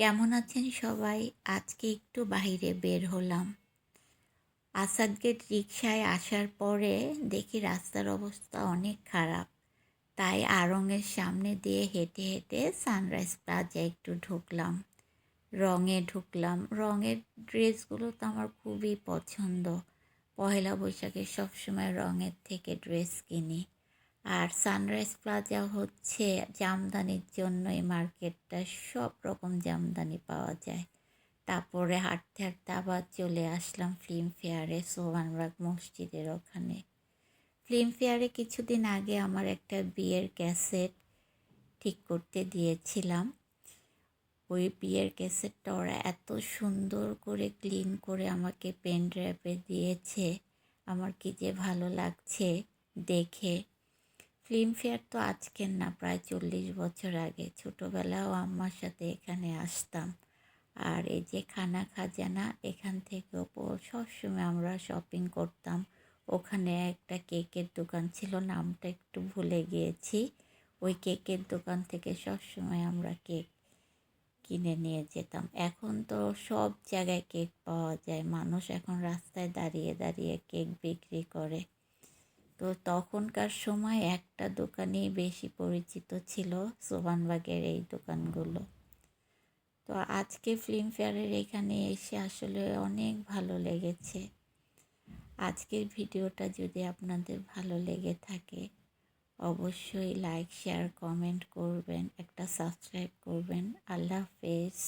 কেমন আছেন সবাই? আজকে একটু বাইরে বের হলাম। আসাদ গেট রিক্সায় আসার পরে দেখি রাস্তার অবস্থা অনেক খারাপ। তাই আড়ংয়ের সামনে দিয়ে হেঁটে হেঁটে সানরাইজ প্লাজা একটু ঢুকলাম। রঙে ঢুকলাম। রঙের ড্রেসগুলো তো আমার খুবই পছন্দ। পহেলা বৈশাখে সবসময় রঙের থেকে ড্রেস কিনি। আর সানরাইজ প্লাজা হচ্ছে জামদানির জন্য এই মার্কেটটা সব রকম জামদানি পাওয়া যায়। তারপরে হাঁটতে হাঁটতে আবার চলে আসলাম ফিল্ম ফেয়ারে সোহানবাগ মসজিদের ওখানে। ফিল্ম ফেয়ারে কিছুদিন আগে আমার একটা বিয়ের ক্যাসেট ঠিক করতে দিয়েছিলাম। ওই বিয়ের ক্যাসেটটা ওরা এত সুন্দর করে ক্লিন করে আমাকে পেন ড্রাইভে দিয়েছে। আমার কি যে ভালো লাগছে দেখে। ফিল্মফেয়ার তো আজকের না, প্রায় চল্লিশ বছর আগে। ছোটোবেলাও আম্মার সাথে এখানে আসতাম। আর এই যে খানা খাজানা, এখান থেকেও সবসময় আমরা শপিং করতাম। ওখানে একটা কেকের দোকান ছিল, নামটা একটু ভুলে গিয়েছি। ওই কেকের দোকান থেকে সবসময় আমরা কেক কিনে নিয়ে যেতাম। এখন তো সব জায়গায় কেক পাওয়া যায়। মানুষ এখন রাস্তায় দাঁড়িয়ে দাঁড়িয়ে কেক বিক্রি করে। তো তখনকার সময় একটা দোকানেই বেশি পরিচিত ছিল সোবানবাগের এই দোকানগুলো। তো আজকে ফিল্মফেয়ারের এখানে এসে আসলে অনেক ভালো লেগেছে। আজকের ভিডিওটা যদি আপনাদের ভালো লেগে থাকে, অবশ্যই লাইক, শেয়ার, কমেন্ট করবেন, একটা সাবস্ক্রাইব করবেন। আল্লাহ হাফেজ।